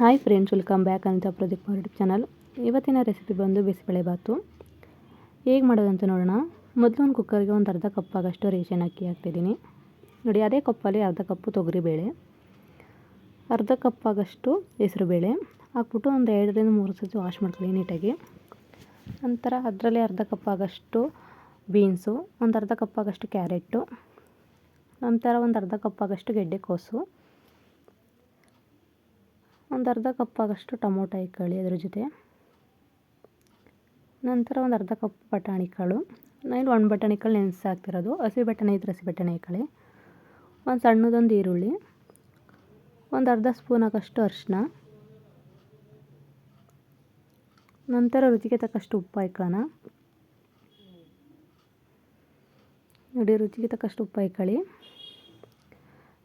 Hi friends welcome back ಅಂತ Pradeep YouTube channel ಇವತ್ತಿನ recipe ಬಂದು ಬಿಸಿಬೇಳೆಭಾತು ಹೇಗೆ ಮಾಡೋದಂತ ನೋಡೋಣ. ಮೊದಲು ಒಂದು ಕುಕ್ಕರ್ಗೆ ಒಂದು ಅರ್ಧ ಕಪ್ ಆಗಷ್ಟು ರೇಷನ್ ಅಕ್ಕಿ ಹಾಕ್ತಿದ್ದೀನಿ. ನೋಡಿ, ಅದೇ ಕಪ್ಪಲ್ಲಿ ಅರ್ಧ ಕಪ್ಪು ತೊಗರಿಬೇಳೆ, ಅರ್ಧ ಕಪ್ ಹೆಸರು ಹೆಸರುಬೇಳೆ ಹಾಕ್ಬಿಟ್ಟು ಒಂದು ಎರಡರಿಂದ ಮೂರು ಸತಿ ವಾಶ್ ಮಾಡ್ಕೊಳ್ಳಿ ನೀಟಾಗಿ. ನಂತರ ಅದರಲ್ಲಿ ಅರ್ಧ ಕಪ್ ಆಗಷ್ಟು ಬೀನ್ಸು ಒಂದು ಅರ್ಧ ಕಪ್ ಆಗಷ್ಟು ಕ್ಯಾರೆಟು ನಂತರ ಒಂದು ಅರ್ಧ ಕಪ್ ಗೆಡ್ಡೆ ಗೆಡ್ಡೆಕೋಸು ಒಂದು ಅರ್ಧ ಕಪ್ ಆಗೋಷ್ಟು ಟೊಮೊಟೊ ಇಕ್ಕೊಳ್ಳಿ ಅದ್ರ ಜೊತೆ. ನಂತರ ಒಂದು ಅರ್ಧ ಕಪ್ ಬಟಾಣಿ ಕಾಳು. ನಾನು ಒಣ ಬಟಾಣಿ ಕಾಳು ನೆನೆಸಿ ಹಾಕ್ತಿರೋದು. ಹಸಿ ಬಟಾಣಿ ಇದ್ರೆ ಹಸಿ ಬಟಾಣಿ ಕಾಳಿ ಒಂದು ಸಣ್ಣದೊಂದು ಈರುಳ್ಳಿ. ಒಂದು ಅರ್ಧ ಸ್ಪೂನ್ ಆಗೋಷ್ಟು ಅರಿಶಿನ. ನಂತರ ರುಚಿಗೆ ತಕ್ಕಷ್ಟು ಉಪ್ಪು ಹಾಕೋಣ ನೋಡಿ, ರುಚಿಗೆ ತಕ್ಕಷ್ಟು ಉಪ್ಪು ಹಾಕೊಳ್ಳಿ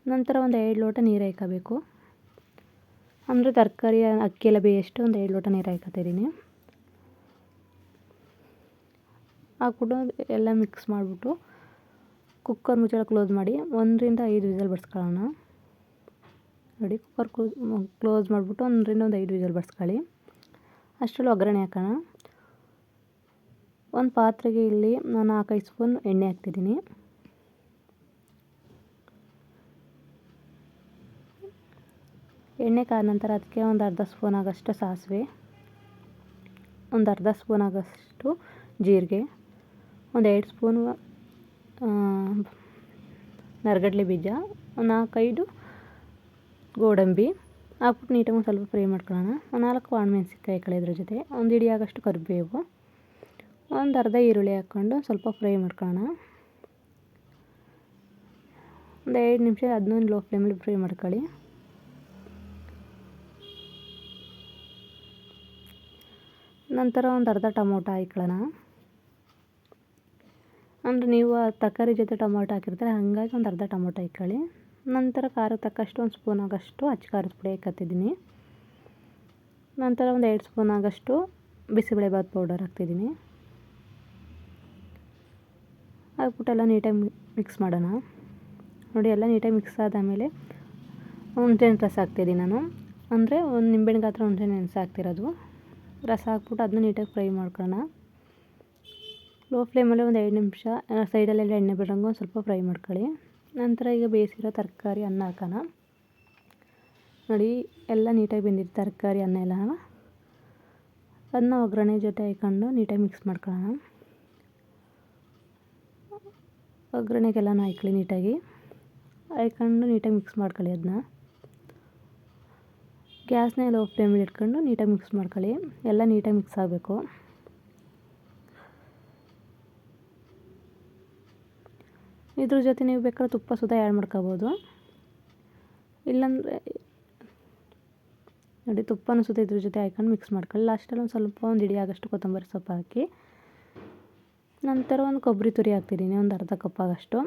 ನಂತರ ಒಂದು ಎರಡು ಲೋಟ ನೀರು ಹಾಕಬೇಕು ಅಂದರೆ ತರಕಾರಿ, ಅಕ್ಕಿ ಎಲ್ಲ ಬೇಯಷ್ಟು ಒಂದು ಎರಡು ಲೋಟ ನೀರು ಹಾಕತ್ತಿದ್ದೀನಿ ಹಾಕ್ಬಿಟ್ಟು ಎಲ್ಲ ಮಿಕ್ಸ್ ಮಾಡಿಬಿಟ್ಟು ಕುಕ್ಕರ್ ಮುಚ್ಚಳ ಕ್ಲೋಸ್ ಮಾಡಿ ಒಂದರಿಂದ ಐದು ವಿಸಲ್ ಬಡ್ಸ್ಕೊಳ್ಳೋಣ. ನೋಡಿ ಕುಕ್ಕರ್ ಕ್ಲೋಸ್ ಮಾಡಿಬಿಟ್ಟು ಒಂದರಿಂದ ಒಂದು ಐದು ವಿಸಲ್ ಬಡ್ಸ್ಕೊಳ್ಳಿ. ಅಷ್ಟರಲ್ಲಿ ಒಗ್ಗರಣೆ ಹಾಕೋಣ. ಒಂದು ಪಾತ್ರೆಗೆ ಇಲ್ಲಿ ನಾನು ನಾಲ್ಕೈದು ಸ್ಪೂನ್ ಎಣ್ಣೆ ಹಾಕ್ತಿದ್ದೀನಿ. ಎಣ್ಣೆ ಕಾದ ನಂತರ ಅದಕ್ಕೆ ಒಂದು ಅರ್ಧ ಸ್ಪೂನ್ ಆಗಷ್ಟು ಸಾಸಿವೆ, ಒಂದು ಅರ್ಧ ಸ್ಪೂನ್ ಆಗೋಷ್ಟು ಜೀರಿಗೆ, ಒಂದು ಎರಡು ಸ್ಪೂನು ನರಗಡ್ಲೆ ಬೀಜ, ಒಂದು ನಾಲ್ಕೈದು ಗೋಡಂಬಿ, ಹಾಕ್ಬಿಟ್ಟು ನೀಟಾಗಿ ಒಂದು ಸ್ವಲ್ಪ ಫ್ರೈ ಮಾಡ್ಕೊಳ್ಳೋಣ. ಒಂದು ನಾಲ್ಕು ಒಣಮೆಣ್ಸಿನ್ಕಾಯಿ ಇದ್ರ ಜೊತೆ, ಒಂದು ಇಡಿ ಆಗೋಷ್ಟು ಕರಿಬೇವು, ಒಂದು ಅರ್ಧ ಈರುಳ್ಳಿ ಹಾಕ್ಕೊಂಡು ಸ್ವಲ್ಪ ಫ್ರೈ ಮಾಡ್ಕೊಳ್ಳೋಣ. ಒಂದು ಎರಡು ನಿಮಿಷ ಅದನ್ನೊಂದು ಲೋ ಫ್ಲೇಮಲ್ಲಿ ಫ್ರೈ ಮಾಡ್ಕೊಳ್ಳಿ. ನಂತರ ಒಂದು ಅರ್ಧ ಟೊಮೊಟೊ ಹಾಕ್ಕೊಳ್ಳೋಣ. ಅಂದರೆ ನೀವು ತರಕಾರಿ ಜೊತೆ ಟೊಮೊಟೊ ಹಾಕಿರ್ತಾರೆ, ಹಾಗಾಗಿ ಒಂದು ಅರ್ಧ ಟೊಮೊಟೊ ಇಕ್ಕೊಳ್ಳಿ ನಂತರ ಖಾರಕ್ಕೆ ತಕ್ಕಷ್ಟು ಒಂದು ಸ್ಪೂನ್ ಆಗಷ್ಟು ಅಚ್ಚ ಖಾರದ ಪುಡಿ ಹಾಕತ್ತಿದ್ದೀನಿ ನಂತರ ಒಂದು ಎರಡು ಸ್ಪೂನ್ ಆಗಷ್ಟು ಬಿಸಿಬೇಳೆಬಾತ್ ಪೌಡರ್ ಹಾಕ್ತಿದ್ದೀನಿ. ಹಾಕ್ಬಿಟ್ಟು ಎಲ್ಲ ನೀಟಾಗಿ ಮಿಕ್ಸ್ ಮಾಡೋಣ. ನೋಡಿ, ಎಲ್ಲ ನೀಟಾಗಿ ಮಿಕ್ಸ್ ಆದಮೇಲೆ ಹುಣಸೆಹಣ್ಣು ರಸ ಹಾಕ್ತಿದ್ದೀನಿ ನಾನು. ಅಂದರೆ ಒಂದು ನಿಂಬೆಹಣ್ಣು ಗಾತ್ರ ಹುಣಸೆಹಣ್ಣು ನೆನೆಸಿ ಹಾಕ್ತಿರೋದು ರಸ ಹಾಕ್ಬಿಟ್ಟು ಅದನ್ನ ನೀಟಾಗಿ ಫ್ರೈ ಮಾಡ್ಕೊಳ್ಳೋಣ. ಲೋ ಫ್ಲೇಮಲ್ಲಿ ಒಂದು ಎರಡು ನಿಮಿಷ ಸೈಡಲ್ಲೆಲ್ಲ ಎಣ್ಣೆ ಬಿಡೋಂಗೆ ಒಂದು ಸ್ವಲ್ಪ ಫ್ರೈ ಮಾಡ್ಕೊಳ್ಳಿ. ನಂತರ ಈಗ ಬೇಯಿಸಿರೋ ತರಕಾರಿ ಅನ್ನ ಹಾಕೋಣ. ನೋಡಿ, ಎಲ್ಲ ನೀಟಾಗಿ ಬೆಂದಿದ್ದು ತರಕಾರಿ ಅನ್ನ ಎಲ್ಲ. ಅದನ್ನ ಒಗ್ಗರಣೆ ಜೊತೆ ಹಾಕ್ಕೊಂಡು ನೀಟಾಗಿ ಮಿಕ್ಸ್ ಮಾಡ್ಕೊಳ್ಳೋಣ. ಒಗ್ಗರಣೆಗೆಲ್ಲ ಹಾಕ್ಕೊಳ್ಳಿ ನೀಟಾಗಿ. ಹಾಕ್ಕೊಂಡು ನೀಟಾಗಿ ಮಿಕ್ಸ್ ಮಾಡ್ಕೊಳ್ಳಿ ಅದನ್ನ. ಗ್ಯಾಸ್ನ ಲೋ ಫ್ಲೇಮಲ್ಲಿ ಇಟ್ಕೊಂಡು ನೀಟಾಗಿ ಮಿಕ್ಸ್ ಮಾಡ್ಕೊಳ್ಳಿ. ಎಲ್ಲ ನೀಟಾಗಿ ಮಿಕ್ಸ್ ಆಗಬೇಕು. ಇದ್ರ ಜೊತೆ ನೀವು ಬೇಕಾದ್ರೆ ತುಪ್ಪ ಸುದ ಆ್ಯಡ್ ಮಾಡ್ಕೋಬೋದು. ಇಲ್ಲಾಂದರೆ ನೋಡಿ, ತುಪ್ಪನೂ ಸುತ್ತ ಇದ್ರ ಜೊತೆ ಹಾಕೊಂಡು ಮಿಕ್ಸ್ ಮಾಡ್ಕೊಳ್ಳಿ. ಲಾಸ್ಟಲ್ಲಿ ಒಂದು ಸ್ವಲ್ಪ ಒಂದು ಇಡಿ ಆಗೋಷ್ಟು ಕೊತ್ತಂಬರಿ ಸೊಪ್ಪು ಹಾಕಿ. ನಂತರ ಒಂದು ಕೊಬ್ಬರಿ ತುರಿ ಹಾಕ್ತಿದ್ದೀನಿ, ಒಂದು ಅರ್ಧ ಕಪ್ ಆಗಷ್ಟು.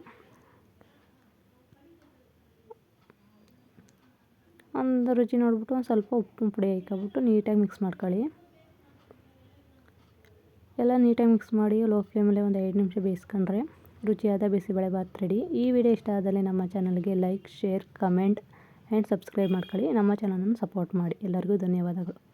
ಒಂದು ರುಚಿ ನೋಡಿಬಿಟ್ಟು ಒಂದು ಸ್ವಲ್ಪ ಉಪ್ಪಿನ ಪುಡಿ ಹಾಕ್ಬಿಟ್ಟು ನೀಟಾಗಿ ಮಿಕ್ಸ್ ಮಾಡ್ಕೊಳ್ಳಿ. ಎಲ್ಲ ನೀಟಾಗಿ ಮಿಕ್ಸ್ ಮಾಡಿ ಲೋ ಫ್ಲೇಮಲ್ಲಿ ಒಂದು ಐದು ನಿಮಿಷ ಬೇಯಿಸ್ಕೊಂಡ್ರೆ ರುಚಿಯಾದ ಬಿಸಿಬೇಳೆ ಭಾತ್ ರೆಡಿ. ಈ ವಿಡಿಯೋ ಇಷ್ಟ ಆದಲ್ಲಿ ನಮ್ಮ ಚಾನಲ್ಗೆ like, share, comment, and subscribe ಮಾಡ್ಕೊಳ್ಳಿ. ನಮ್ಮ ಚಾನಲನ್ನು ಸಪೋರ್ಟ್ ಮಾಡಿ. ಎಲ್ಲರಿಗೂ ಧನ್ಯವಾದಗಳು.